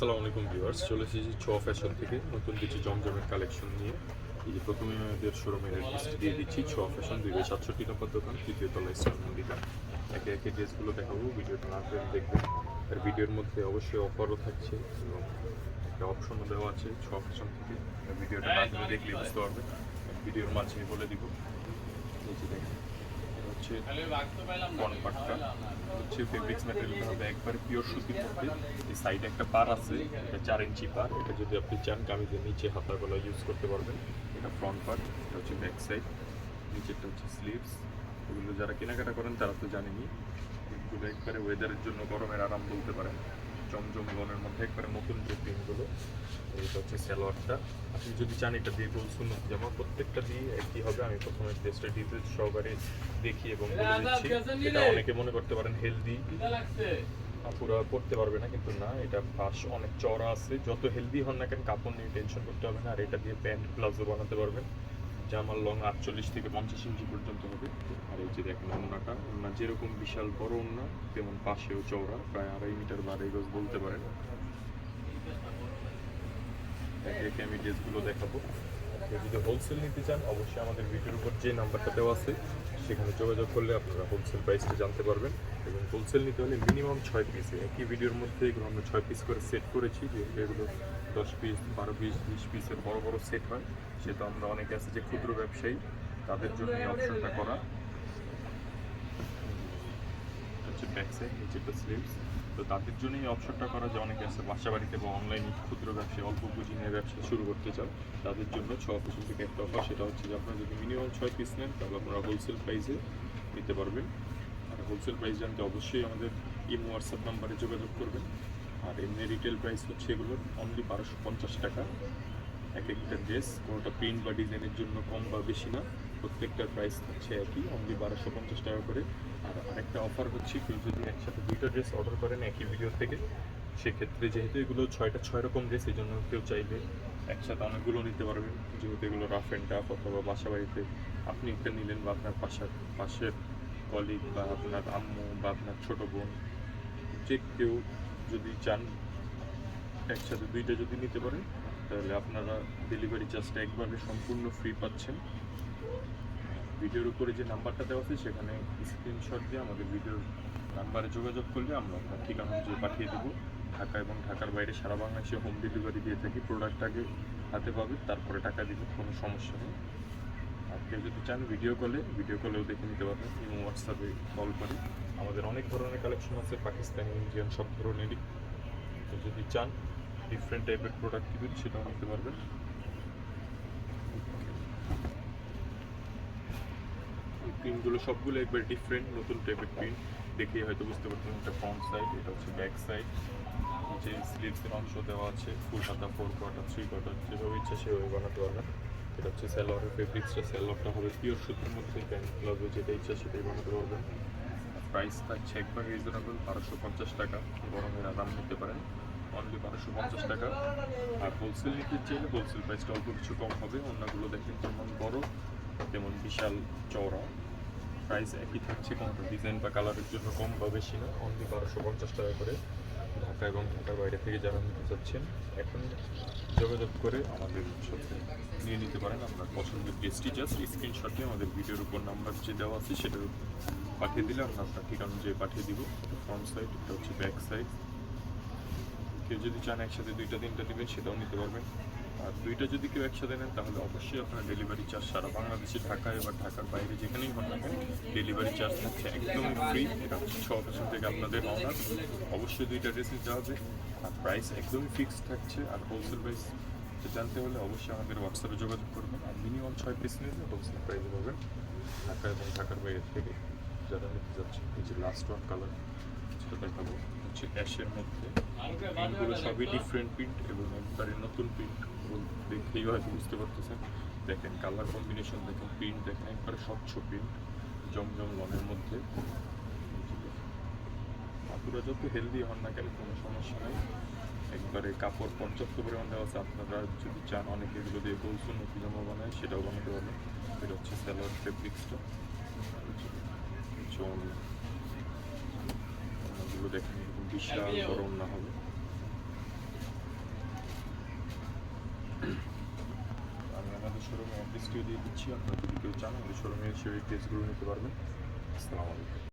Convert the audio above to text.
আসসালামু আলাইকুম ভিউয়ার্স, চলে এসেছি ছ ফ্যাশন থেকে। নতুন কিছু জমজমের কালেকশন নিয়ে। এই যে প্রথমে আমাদের শোরুমের অ্যাড্রেসটি দিয়ে দিচ্ছি, ছ ফ্যাশন, দুই হাজার সাতষট্টি নম্বর দোকান, তৃতীয় তলা ইসলাম মন্দিরা একে একে ড্রেসগুলো দেখাবো, ভিডিওটা না করে দেখবেন। আর ভিডিওর মধ্যে অবশ্যই অফারও থাকছে এবং একটা অপশনও দেওয়া আছে ছ ফ্যাশন থেকে। ভিডিওটা না করে দেখলে বুঝতে পারবেন। ভিডিওর মাঝে বলে দিব। এই যে দেখেন হচ্ছে ফ্রন্ট পার্টটা হচ্ছে ফেব্রিক্স ম্যাটেরিয়াল হবে একবার পিওর সুতির মধ্যে। এই সাইডে একটা পার আছে, এটা চার ইঞ্চি পার এটা যদি আপনি চান কামিজের নিচে হাতার গলা ইউজ করতে পারবেন। এটা ফ্রন্ট পার্ট এটা হচ্ছে ব্যাক সাইড নিচেরটা হচ্ছে স্লিভস এগুলো যারা কেনাকাটা করেন তারা তো জানেনি এগুলো একবারে ওয়েদারের জন্য গরমের আরাম বলতে পারেন। জমজম লোনের মধ্যে একবারে নতুন যে প্রিন্টগুলো এইটা হচ্ছে স্যালোয়ারটা। আপনি যদি চান এটা দিয়ে বলছুন জামা প্রত্যেকটা দিয়ে একই হবে। আমি প্রথমে টেস্টটা ডিটেলস সহকারে দেখি এবং বলে দিচ্ছি। এটা অনেকে মনে করতে পারেন হেলদি পুরো পড়তে পারবে না কিন্তু না এটা পাশ অনেক চড়া আছে। যত হেলদি হন না কেন কাপড় নিয়ে টেনশন করতে হবে না। আর এটা দিয়ে প্যান্ট প্লাজো বানাতে পারবেন। জামার লং আটচল্লিশ থেকে পঞ্চাশ ইঞ্চি পর্যন্ত হবে। আর এই যে দেখেন ওন্নাটা ওন্না যেরকম বিশাল বড় ওন্না তেমন পাশেও চওড়া, প্রায় আড়াই মিটার বা আড়াই গজ বলতে পারেন। একে একে আমি ড্রেসগুলো দেখাবো। যদি হোলসেল নিতে চান, অবশ্যই আমাদের ভিডিওর উপর যে নাম্বারটা দেওয়া আছে, সেখানে যোগাযোগ করলে আপনারা হোলসেল প্রাইসটা জানতে পারবেন। এবং হোলসেল নিতে হলে মিনিমাম ছয় পিসে একই ভিডিওর মধ্যে এগুলো আমরা ছয় পিস করে সেট করেছি যেহেতু এগুলো দশ পিস বারো পিস বিশ পিসের বড় বড় সেট হয়। সেটা আমরা অনেকে আছে যে ক্ষুদ্র ব্যবসায়ী, তাদের জন্য এই অপশনটা করা। হচ্ছে ব্যাক সাইড নিচেটা স্লিভস তো তাদের জন্য এই অপশনটা করা যে অনেকে আছে বাসা বাড়িতে বা অনলাইনে ক্ষুদ্র ব্যবসায়, অল্প পুঁজি নিয়ে ব্যবসা শুরু করতে চান তাদের জন্য ছ পিস থেকে একটা অফার সেটা হচ্ছে যে আপনারা যদি মিনিমাম ছয় পিস নেন, তাহলে আপনারা হোলসেল প্রাইসে নিতে পারবেন। আর হোলসেল প্রাইস জানতে অবশ্যই আমাদের ইমো হোয়াটসঅ্যাপ নাম্বারে যোগাযোগ করবেন। আর এমনি রিটেল প্রাইস হচ্ছে এগুলোর অনলি বারোশো পঞ্চাশ টাকা। এক একটা ড্রেস কোনোটা প্রিন্ট বা ডিজাইনের জন্য কম বা বেশি না প্রত্যেকটার প্রাইস হচ্ছে একই অনলি বারোশো পঞ্চাশ টাকা করে। আর আরেকটা অফার হচ্ছে কেউ যদি একসাথে দুইটা ড্রেস অর্ডার করেন একই ভিডিও থেকে, সেক্ষেত্রে যেহেতু এগুলো ছয়টা, ছয় রকম ড্রেস এই জন্য কেউ চাইলে একসাথে অনেকগুলো নিতে পারবেন। যেহেতু এগুলো রাফ অ্যান্ড টাফ অথবা বাসা বাড়িতে আপনি একটা নিলেন বা আপনার পাশার, পাশের কলিগ বা আপনার আম্মু বা আপনার ছোটো বোন, যে কেউ যদি চান, একসাথে দুইটা যদি নিতে পারেন, তাহলে আপনারা ডেলিভারি চার্জটা একবারে সম্পূর্ণ ফ্রি পাচ্ছেন। ভিডিওর উপরে যে নাম্বারটা দেওয়া আছে, সেখানে স্ক্রিনশট দিয়ে আমাদের ভিডিওর নাম্বারে যোগাযোগ করলে আমরা আপনার ঠিকানা অনুযায়ী পাঠিয়ে দেবো। ঢাকা এবং ঢাকার বাইরে সারা বাংলাদেশে হোম ডেলিভারি দিয়ে থাকি। প্রোডাক্টটাকে হাতে পাবে, তারপরে টাকা দিবে কোনো সমস্যা নেই। কেউ যদি চান ভিডিও কলে ভিডিও কলেও দেখে নিতে পারবেন এবং হোয়াটসঅ্যাপে কল করে। আমাদের অনেক ধরনের কালেকশন আছে, পাকিস্তানি, ইন্ডিয়ান, সব ধরনেরই। তো যদি চান ডিফারেন্ট টাইপের প্রোডাক্ট দিবেন সেটাও নিতে পারবেন। প্রিন্টগুলো সবগুলো একবার ডিফারেন্ট নতুন টাইপের প্রিন্ট দেখেই হয়তো বুঝতে পারছেন, এটা ফ্রন্ট সাইড এটা হচ্ছে ব্যাক সাইড নিচে স্লিভসের অংশ দেওয়া আছে ফুল হাতা ফোর কোয়ার্টার থ্রি কোয়ার্টার যেভাবে ইচ্ছা সেভাবে বানাতে পারবেন। এটা হচ্ছে স্যালোয়ারের ফেব্রিক্সটা স্যালোয়ারটা হবে পিওর সুতির মধ্যে প্যান্ট প্লাজো যেটা ইচ্ছা সেটাই বানাতে পারবেন প্রাইস থাকছে একবার রিজনেবল বারোশো পঞ্চাশ টাকা। গরমের আরাম নিতে পারেন। অনলি বারোশো পঞ্চাশ টাকা। আর হোলসেল নিতে চাইলে হোলসেল প্রাইসটা অল্প কিছু কম হবে। অন্যগুলো দেখেন যেমন বড়, তেমন বিশাল চওড়া। প্রাইস একই থাকছে কোনোটা ডিজাইন বা কালারের জন্য কম বা বেশি না। অনলি বারোশো পঞ্চাশ টাকা করে। ঢাকা এবং ঢাকার বাইরে থেকে যারা নিতে চাচ্ছেন, এখন যোগাযোগ করে আমাদের সাথে নিয়ে নিতে পারেন। আপনার পছন্দের ড্রেসটি জাস্ট স্ক্রিনশটে আমাদের ভিডিওর উপর নাম্বার যে দেওয়া আছে সেটা পাঠিয়ে দিলে আমরা আপনার ঠিকানা অনুযায়ী পাঠিয়ে দিব। ফ্রন্ট সাইড এটা হচ্ছে ব্যাক সাইড কেউ যদি চান একসাথে দুইটা, তিনটা দিবেন, সেটাও নিতে পারবেন। আর দুইটা যদি কেউ একসাথে নেন, তাহলে অবশ্যই আপনার ডেলিভারি চার্জ সারা বাংলাদেশে, ঢাকায় এবার ঢাকার বাইরে যেখানেই হন না কেন ডেলিভারি চার্জ থাকছে একদমই ফ্রি এটা ছ বছর থেকে আপনাদের অনার অবশ্যই দুইটা ড্রেস হবে। আর প্রাইস একদমই ফিক্সড থাকছে। আর হোলসেল প্রাইস জানতে হলে অবশ্যই আমাদের হোয়াটসঅ্যাপে যোগাযোগ করবেন। আর মিনিমাম ছয় পিস নিলে হোলসেল প্রাইসে পাবেন ঢাকা এবং ঢাকার বাইরে থেকে যারা নিতে যাচ্ছে এই যে লাস্ট ওয়ান কালার সেটা দেখাবো। হচ্ছে অ্যাশের মধ্যে। সবই ডিফারেন্ট প্রিন্ট এবং একবারে নতুন প্রিন্ট দেখেই হয়তো বুঝতে পারতেছেন? দেখেন কালার কম্বিনেশন দেখেন প্রিন্ট দেখেন, একবারে স্বচ্ছ প্রিন্ট জমজম লনের মধ্যে। আপুরা যত হেলদি হন না কেন, কোনো সমস্যা নেই। একবারে কাপড় পর্যাপ্ত পরিমাণ দেওয়া আছে। আপনারা যদি চান, অনেকে এগুলো দিয়ে নতুন জামা বানায়, সেটাও বানাতে পারবেন। এটা হচ্ছে স্যালোয়ার ফেব্রিক্সটা ওগুলো দেখেন বিশাল গরম না হবে আমাদের শোরুমে দিয়ে দিচ্ছি আপনারা যদি কেউ চান আমাদের শোরুমে এসে কেসগুলো নিতে পারবেন। আসসালামু আলাইকুম।